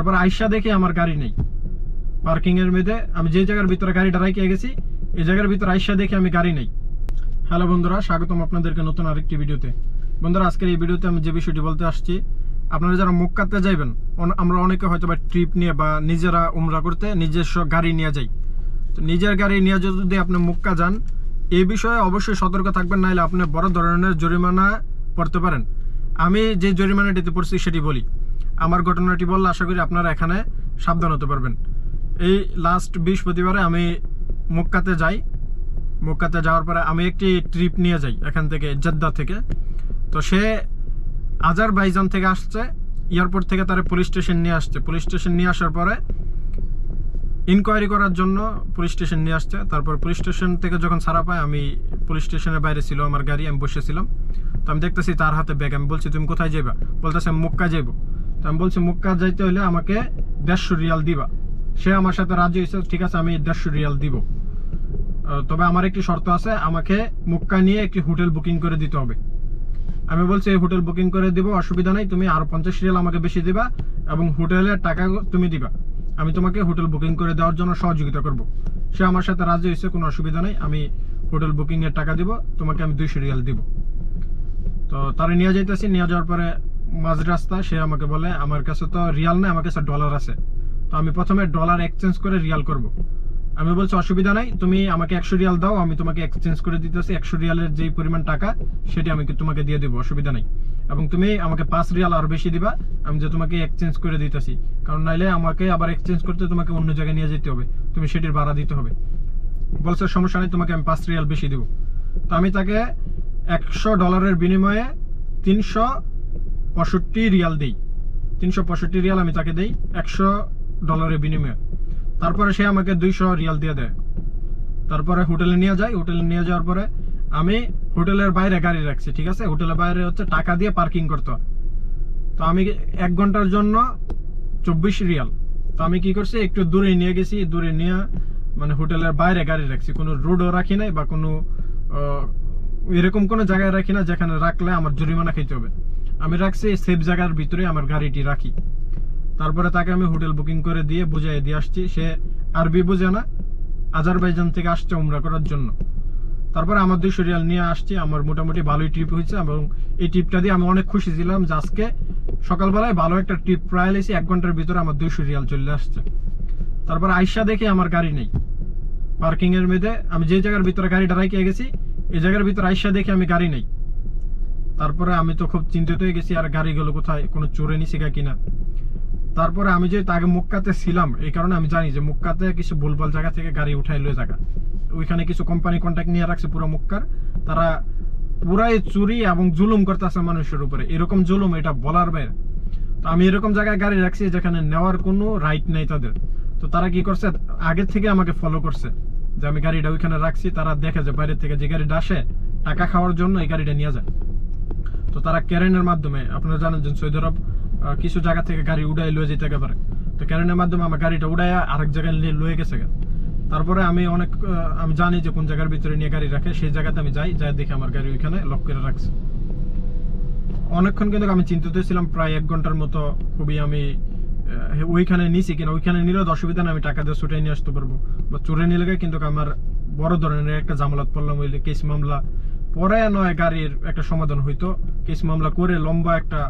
তারপর আইসা দেখে আমার গাড়ি নেই। পার্কিং এর মধ্যে আমি যে জায়গার ভিতরে গাড়িটা রাখিয়ে গেছি, এই জায়গার ভিতরে আইসা দেখে আমি গাড়ি নেই। হ্যালো বন্ধুরা, স্বাগতম আপনাদেরকে নতুন আরেকটি ভিডিওতে। বন্ধুরা, আজকের এই ভিডিওতে আমি যে বিষয়টি বলতে আসছি, আপনারা যারা মক্কাতে যাইবেন আমরা অনেকে হয়তো বা ট্রিপ নিয়ে বা নিজেরা উমরা করতে নিজস্ব গাড়ি নিয়ে যাই। তো নিজের গাড়ি নিয়ে যদি আপনি মক্কা যান, এই বিষয়ে অবশ্যই সতর্ক থাকবেন নাহলে আপনি বড় ধরনের জরিমানা পড়তে পারেন। আমি যে জরিমানাটিতে পড়ছি সেটি বলি। আমার ঘটনাটি বললে আশা করি আপনারা এখানে সাবধান হতে পারবেন। এই লাস্ট বৃহস্পতিবারে আমি মক্কাতে যাই। মক্কাতে যাওয়ার পরে আমি একটি ট্রিপ নিয়ে যাই এখান থেকে জেদ্দা থেকে। তো সে আজারবাইজান থেকে আসছে, এয়ারপোর্ট থেকে তারা পুলিশ স্টেশন নিয়ে আসছে। পুলিশ স্টেশন নিয়ে আসার পরে ইনকোয়ারি করার জন্য পুলিশ স্টেশন নিয়ে আসছে। তারপর পুলিশ স্টেশন থেকে যখন ছাড়া পায়, আমি পুলিশ স্টেশনের বাইরে ছিল আমার গাড়ি, আমি বসেছিলাম তো আমি দেখতেছি তার হাতে ব্যাগ আমি বলছি, তুমি কোথায় যাবা বলতেছে মুক্কা যাইবো। তো আমি বলছি মুক্কা যাইতে হলে আমাকে দেড়শো রিয়াল দিবা। সে আমার সাথে রাজি হয়েছে ঠিক আছে, আমি দেড়শো রিয়াল দিব। তবে আমার একটি শর্ত আছে, আমাকে মুক্কা নিয়ে একটি হোটেল বুকিং করে দিতে হবে। আমি বলছি, এই হোটেল বুকিং করে দিব, অসুবিধা নাই, তুমি আরও পঞ্চাশ রিয়াল আমাকে বেশি দিবা এবং হোটেলের টাকা তুমি দিবা। আমি তোমাকে হোটেল বুকিং করে দেওয়ার জন্য সহযোগিতা করব। সে আমার সাথে রাজি হয়েছে কোনো অসুবিধা নেই, আমি হোটেল বুকিং এর টাকা দিব, তোমাকে আমি দুইশো রিয়াল দিব। তো তারা নিয়ে যাইতেছি, নিয়ে যাওয়ার পরে মাঝ রাস্তা সে আমাকে বলে, আমার কাছে তো রিয়াল নেই, আমার কাছে ডলার আছে। তো আমি প্রথমে ডলার এক্সচেঞ্জ করে রিয়াল করব। আমি বলছি, অসুবিধা নাই, তুমি আমাকে একশো রিয়াল দাও, আমি তোমাকে এক্সচেঞ্জ করে দিতেছি, একশো রিয়ালের যেই পরিমাণ টাকা, সেটি আমি তোমাকে দিয়ে দেবো, অসুবিধা নাই। এবং তুমি আমাকে পাঁচ রিয়াল আর বেশি দিবা, আমি যে তোমাকে এক্সচেঞ্জ করে দিতেছি। কারণ নাইলে আমাকে আবার এক্সচেঞ্জ করতে তোমাকে অন্য জায়গায় নিয়ে যেতে হবে, তুমি সেটির ভাড়া দিতে হবে। বলছে, সমস্যা নেই, তোমাকে আমি পাঁচ রিয়াল বেশি দেবো। তো আমি তাকে একশো ডলারের বিনিময়ে তিনশো পঁয়ষট্টি রিয়াল দেই। তিনশো পঁয়ষট্টি রিয়াল আমি তাকে দেই, একশো ডলারের বিনিময়ে। তারপরে সে আমাকে দুইশো রিয়াল দিয়ে দেয়। তারপরে হোটেলে নিয়ে যাই হোটেলে নিয়ে যাওয়ার পরে আমি হোটেলের বাইরে গাড়ি রাখছি, ঠিক আছে? হোটেলের বাইরে হচ্ছে টাকা দিয়ে পার্কিং করতে তো আমি এক ঘণ্টার জন্য চব্বিশ রিয়াল। তো আমি কি করছি, একটু দূরে নিয়ে গেছি, দূরে নিয়ে মানে হোটেলের বাইরে গাড়ি রাখছি। কোনো রোডও রাখি নাই বা কোনো এরকম কোনো জায়গায় রাখি না যেখানে রাখলে আমার জরিমানা খেতে হবে। আমি রাখছি সেফ জায়গার ভিতরে আমার গাড়িটি রাখি। তারপরে তাকে আমি হোটেল বুকিং করে দিয়ে বুঝাই দিয়ে আসছি, সে আরবি বুঝে না, আজারবাইজান থেকে আসছে উমরা করার জন্য। তারপরে আমার দুইশো রিয়াল নিয়ে আসছি, আমার মোটামুটি ভালোই ট্রিপ হয়েছে এবং এই ট্রিপটা দিয়ে আমি অনেক খুশি ছিলাম যে আজকে সকালবেলায় ভালো একটা ট্রিপ প্রায় এসে এক ঘণ্টার ভিতরে আমার দুইশো রিয়াল চলে আসছে। তারপর আইসা দেখে আমার গাড়ি নেই। পার্কিংয়ের মধ্যে আমি যে জায়গার ভিতরে গাড়িটা রাখিয়ে গেছি, এই জায়গার ভিতরে আইসা দেখে আমি গাড়ি নেই। তারপরে আমি তো খুব চিন্তিত হয়ে গেছি, আর গাড়িগুলো কোথায়? কোনো চোরে নিছে কিনা? তারপরে আমি যেহেতু আগে মুক্কাতে ছিলাম, এই কারণে আমি জানি যে মুক্কাতে কিছু ভুলভাল জায়গা থেকে গাড়ি উঠাই লয়ে জায়গা ওইখানে কিছু কোম্পানি কন্ট্যাক্ট নিয়ে রাখছে পুরো মুক্কার। তারা পুরাই চুরি এবং জুলুম করতেছে মানুষের উপরে। এরকম জুলুম, এটা বলার বাইরে। তো আমি এরকম জায়গায় গাড়ি রাখছি যেখানে নেওয়ার কোনো রাইট নেই তাদের। তো তারা কি করছে? আগের থেকে আমাকে ফলো করছে যে আমি গাড়িটা ওইখানে রাখছি। তারা দেখে যে বাইরে থেকে যে গাড়িটা আসে, টাকা খাওয়ার জন্য এই গাড়িটা নিয়ে যায়। তো তারা ক্যারেনের মাধ্যমে, আপনারা জানেন যে সৌদি আরব কিছু জায়গা থেকে গাড়ি উড়াই লয়ে যেতে পারে তো ক্যারেনের মাধ্যমে আমার গাড়িটা উড়াই আরেক জায়গায় নিয়ে লয়ে গেছে তারপরে আমি অনেক আমি জানি যে কোন জায়গার ভিতরে নিয়ে গাড়ি রাখে, সেই জায়গাতে আমি যাই যাই দেখি আমার গাড়ি ওইখানে লক করে রাখছে। অনেকক্ষণ কিন্তু আমি চিন্তিত ছিলাম, প্রায় এক ঘণ্টার মতো খুবই আমি ওইখানে নিছি কিনা, ওইখানে নিলেও তো অসুবিধা নেই, আমি টাকা দিয়ে ছুটে নিয়ে আসতে পারব। বা চুরে নিলে কিন্তু আমার বড় ধরনের একটা জামালত পড়লাম হইলে কেস মামলা পরে নয় গাড়ির একটা সমাধান হইতো। কেস মামলা করে লম্বা একটা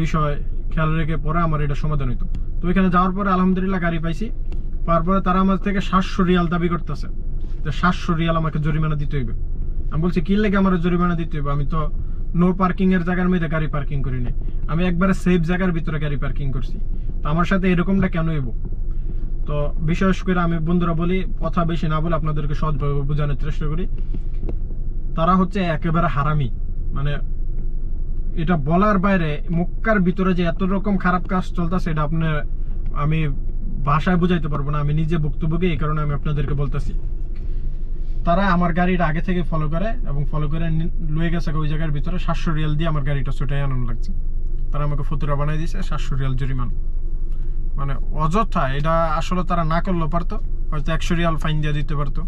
বিষয় খেয়াল রেখে পরে আমার এটা সমাধান হইতো। তো ওইখানে যাওয়ার পরে আলহামদুলিল্লাহ গাড়ি পাইছি। তারপরে তারা আমার থেকে সাতশো রিয়াল দাবি করতেছে যে সাতশো রিয়াল আমাকে জরিমানা দিতে হইবে। আমি বলছি, কি লেগে আমার জরিমানা দিতে হইবে? আমি তো নো পার্কিং এর জায়গার মধ্যে গাড়ি পার্কিং করি নাই। আমি একবারে সেফ জায়গার ভিতরে গাড়ি পার্কিং করছি। তো আমার সাথে এরকমটা কেন হইব? তো বিশেষ করে আমি বন্ধুরা বলি, কথা বেশি না বলে আপনাদেরকে সহজভাবে বোঝানোর চেষ্টা করি। তারা হচ্ছে একেবারে হারামি। মানে এটা বলার বাইরে মুক্কার ভিতরে যে এত রকম খারাপ কাজ চলতেছে, এটা আপনার আমি ভাষায় বুঝাইতে পারব না, আমি নিজে বক্তব্যকে এই কারণে আমি আপনাদেরকে বলতেছি। তারা আমার গাড়িটা আগে থেকে ফলো করে এবং ফলো করে লয়ে গেছে ওই জায়গার ভিতরে সাতশো রিয়াল দিয়ে আমার গাড়িটা ছুটে আনন্দ লাগছে। তারা আমাকে ফতুরা বানাই দিয়েছে সাতশো রিয়াল জরিমান। মানে অযথা, এটা আসলে তারা না করলেও পারতো, হয়তো একশো রিয়াল ফাইন দিয়ে দিতে পারতো।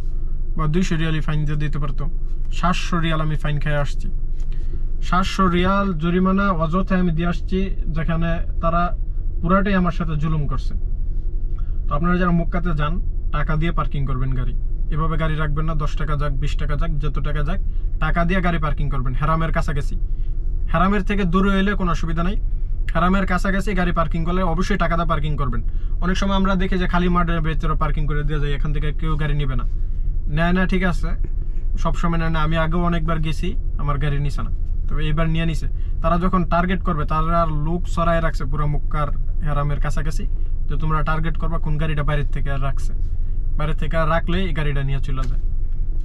বা দুইশো রিয়ালই ফাইন দিয়ে দিতে পারতো। সাতশো রিয়াল আমি ফাইন খেয়ে আসছি। সাতশো রিয়াল জরিমানা অযথায় আমি দিয়ে আসছি, যেখানে তারা পুরাটাই আমার সাথে জুলুম করছে। তো আপনারা যারা মুক্কাতে যান, টাকা দিয়ে পার্কিং করবেন গাড়ি। এভাবে গাড়ি রাখবেন না, দশ টাকা যাক, বিশ টাকা যাক, যত টাকা যাক, টাকা দিয়ে গাড়ি পার্কিং করবেন। হেরামের কাছাকাছি। হেরামের থেকে দূরে এলে কোনো অসুবিধা নাই। হেরামের কাছাকাছি গাড়ি পার্কিং করলে অবশ্যই টাকা দিয়ে পার্কিং করবেন। অনেক সময় আমরা দেখি যে খালি মাঠের ভেতরে পার্কিং করে দিয়ে যায় এখান থেকে কেউ গাড়ি নেবে না। নেয় না, ঠিক আছে। সবসময় নেয় না, আমি আগেও অনেকবার গেছি, আমার গাড়ি নিছে না। তবে এবার নিয়ে নিছে। তারা যখন টার্গেট করবে, তারা লোক সরাই রাখছে পুরো মুক্কার হেরামের কাছাকাছি, যে তোমরা টার্গেট করবা কোন গাড়িটা বাইরের থেকে আর রাখছে। বাইরের থেকে রাখলে এই গাড়িটা নিয়ে চলে যায়।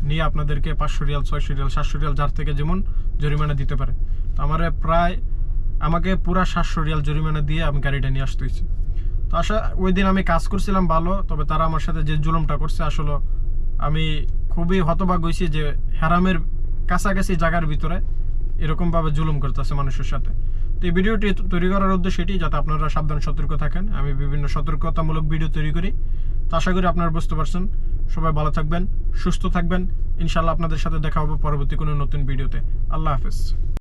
নিয়ে আপনাদেরকে পাঁচশো রিয়াল, ছয়শো রিয়াল, সাতশো রিয়াল, যার থেকে যেমন জরিমানা দিতে পারে। তো আমার প্রায়, আমাকে পুরা সাতশো রিয়াল জরিমানা দিয়ে আমি গাড়িটা নিয়ে আসতে হয়েছে তো আসা ওই দিন আমি কাজ করছিলাম ভালো, তবে তারা আমার সাথে যে জুলুমটা করছে, আসলে আমি খুবই হতবাক হয়েছি যে হ্যারামের কাছাকাছি জায়গার ভিতরে এরকমভাবে জুলুম করতেছে মানুষের সাথে। তো এই ভিডিওটি তৈরি করার উদ্দেশ্য এটি, যাতে আপনারা সাবধান সতর্ক থাকেন। আমি বিভিন্ন সতর্কতামূলক ভিডিও তৈরি করি। তো আশা করি আপনারা বুঝতে পারছেন। সবাই ভালো থাকবেন, সুস্থ থাকবেন। ইনশাল্লাহ আপনাদের সাথে দেখা হবে পরবর্তী কোনো নতুন ভিডিওতে। আল্লাহ হাফেজ।